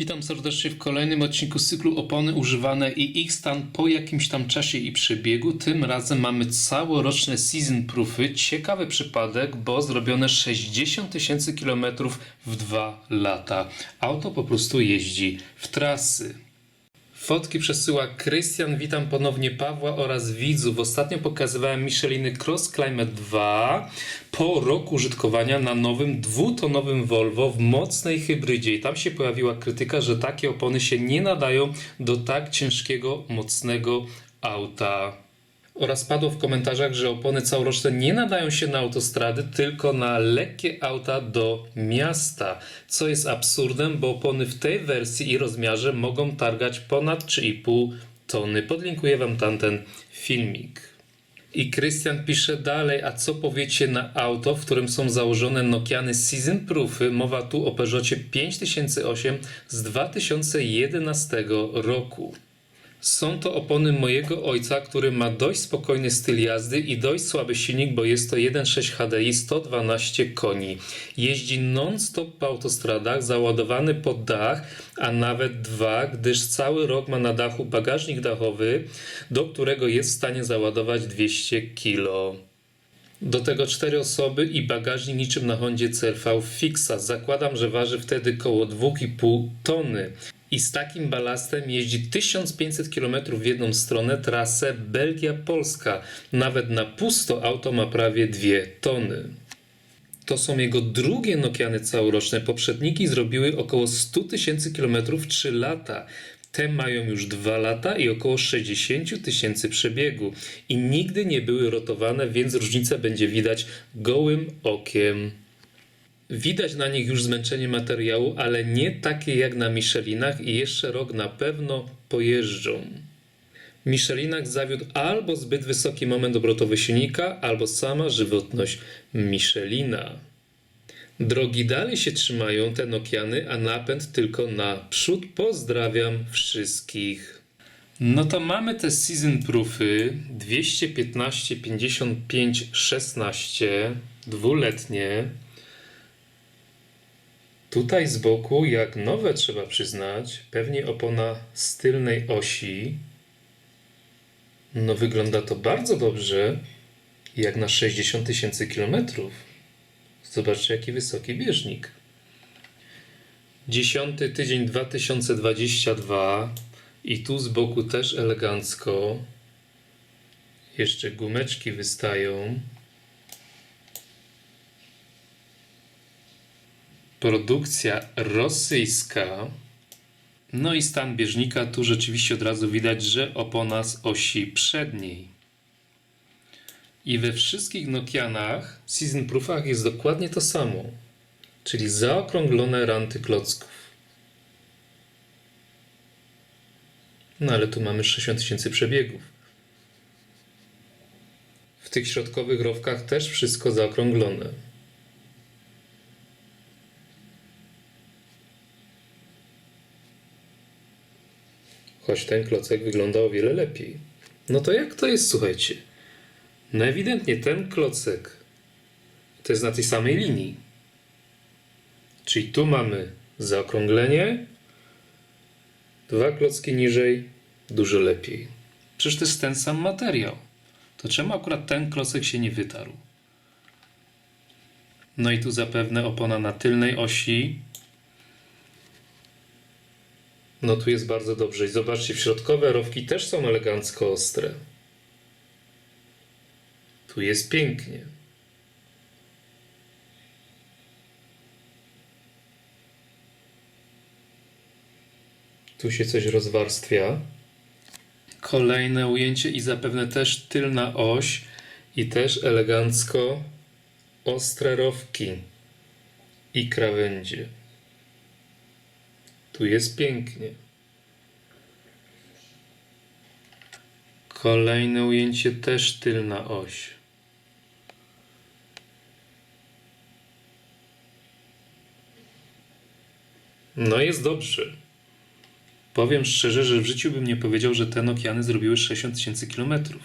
Witam serdecznie w kolejnym odcinku cyklu Opony używane i ich stan po jakimś tam czasie i przebiegu. Tym razem mamy całoroczne season proofy. Ciekawy przypadek, bo zrobione 60 tysięcy kilometrów w dwa lata. Auto po prostu jeździ w trasy. Fotki przesyła Krystian, witam ponownie Pawła oraz widzów. Ostatnio pokazywałem Micheliny Cross Climate 2 po roku użytkowania na nowym dwutonowym Volvo w mocnej hybrydzie. I tam się pojawiła krytyka, że takie opony się nie nadają do tak ciężkiego, mocnego auta. Oraz padło w komentarzach, że opony całoroczne nie nadają się na autostrady, tylko na lekkie auta do miasta. Co jest absurdem, bo opony w tej wersji i rozmiarze mogą targać ponad 3,5 tony. Podlinkuję Wam tamten filmik. I Krystian pisze dalej, a co powiecie na auto, w którym są założone Nokiany Season Proofy? Mowa tu o Peugeotie 5008 z 2011 roku. Są to opony mojego ojca, który ma dość spokojny styl jazdy i dość słaby silnik, bo jest to 1.6 HDI 112 koni. Jeździ non-stop po autostradach, załadowany pod dach, a nawet dwa, gdyż cały rok ma na dachu bagażnik dachowy, do którego jest w stanie załadować 200 kg. Do tego cztery osoby i bagażnik niczym na Hondzie CRV Fixa. Zakładam, że waży wtedy koło 2,5 tony. I z takim balastem jeździ 1500 km w jedną stronę trasę Belgia-Polska. Nawet na pusto auto ma prawie 2 tony. To są jego drugie Nokiany całoroczne. Poprzedniki zrobiły około 100 tysięcy km w 3 lata. Te mają już 2 lata i około 60 tysięcy przebiegu. I nigdy nie były rotowane, więc różnicę będzie widać gołym okiem. Widać na nich już zmęczenie materiału, ale nie takie jak na Michelinach i jeszcze rok na pewno pojeżdżą. Michelinach zawiódł albo zbyt wysoki moment obrotowy silnika, albo sama żywotność Michelina. Drogi dalej się trzymają te Nokiany, a napęd tylko naprzód. Pozdrawiam wszystkich. No to mamy te season proofy 215, 55, 16, dwuletnie. Tutaj z boku, jak nowe trzeba przyznać, pewnie opona z tylnej osi. No wygląda to bardzo dobrze, jak na 60 tysięcy kilometrów. Zobaczcie, jaki wysoki bieżnik. Dziesiąty tydzień 2022 i tu z boku też elegancko. Jeszcze gumeczki wystają. Produkcja rosyjska. No i stan bieżnika, tu rzeczywiście od razu widać, że opona z osi przedniej. I we wszystkich Nokianach, Season Proofach jest dokładnie to samo. Czyli zaokrąglone ranty klocków. No ale tu mamy 60 tysięcy przebiegów. W tych środkowych rowkach też wszystko zaokrąglone. Choć ten klocek wygląda o wiele lepiej. No to jak to jest, słuchajcie? No ewidentnie ten klocek to jest na tej samej linii. Czyli tu mamy zaokrąglenie, dwa klocki niżej, dużo lepiej. Przecież to jest ten sam materiał. To czemu akurat ten klocek się nie wytarł? No i tu zapewne opona na tylnej osi no tu jest bardzo dobrze. I zobaczcie, środkowe rowki też są elegancko ostre. Tu jest pięknie. Tu się coś rozwarstwia. Kolejne ujęcie i zapewne też tylna oś i też elegancko ostre rowki i krawędzie. Tu jest pięknie. Kolejne ujęcie też tylna oś. No jest dobrze. Powiem szczerze, że w życiu bym nie powiedział, że te Nokiany zrobiły 60 tysięcy kilometrów.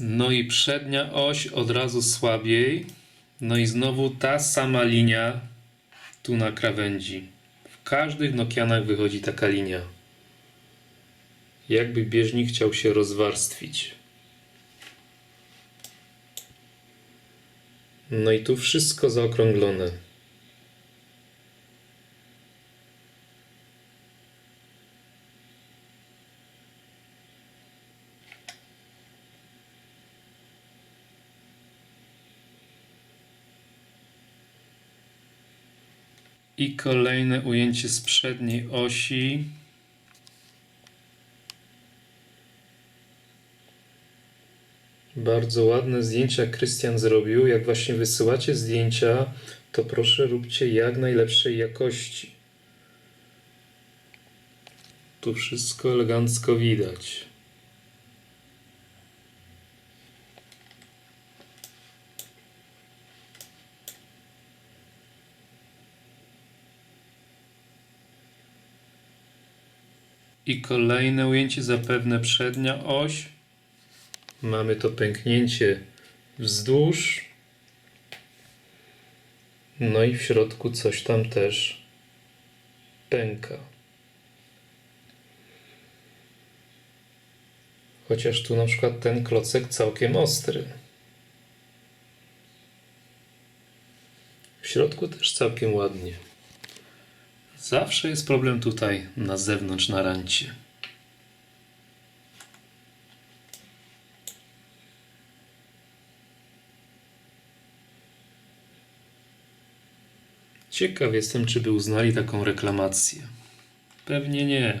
No i przednia oś od razu słabiej. No i znowu ta sama linia tu na krawędzi. W każdych Nokianach wychodzi taka linia. Jakby bieżnik chciał się rozwarstwić. No i tu wszystko zaokrąglone. I kolejne ujęcie z przedniej osi. Bardzo ładne zdjęcia Krystian zrobił. Jak właśnie wysyłacie zdjęcia, to proszę róbcie jak najlepszej jakości. Tu wszystko elegancko widać. I kolejne ujęcie, zapewne przednia oś. Mamy to pęknięcie wzdłuż. No i w środku coś tam też pęka. Chociaż tu na przykład ten klocek całkiem ostry. W środku też całkiem ładnie. Zawsze jest problem tutaj na zewnątrz na rancie. Ciekaw jestem, czy by uznali taką reklamację. Pewnie nie.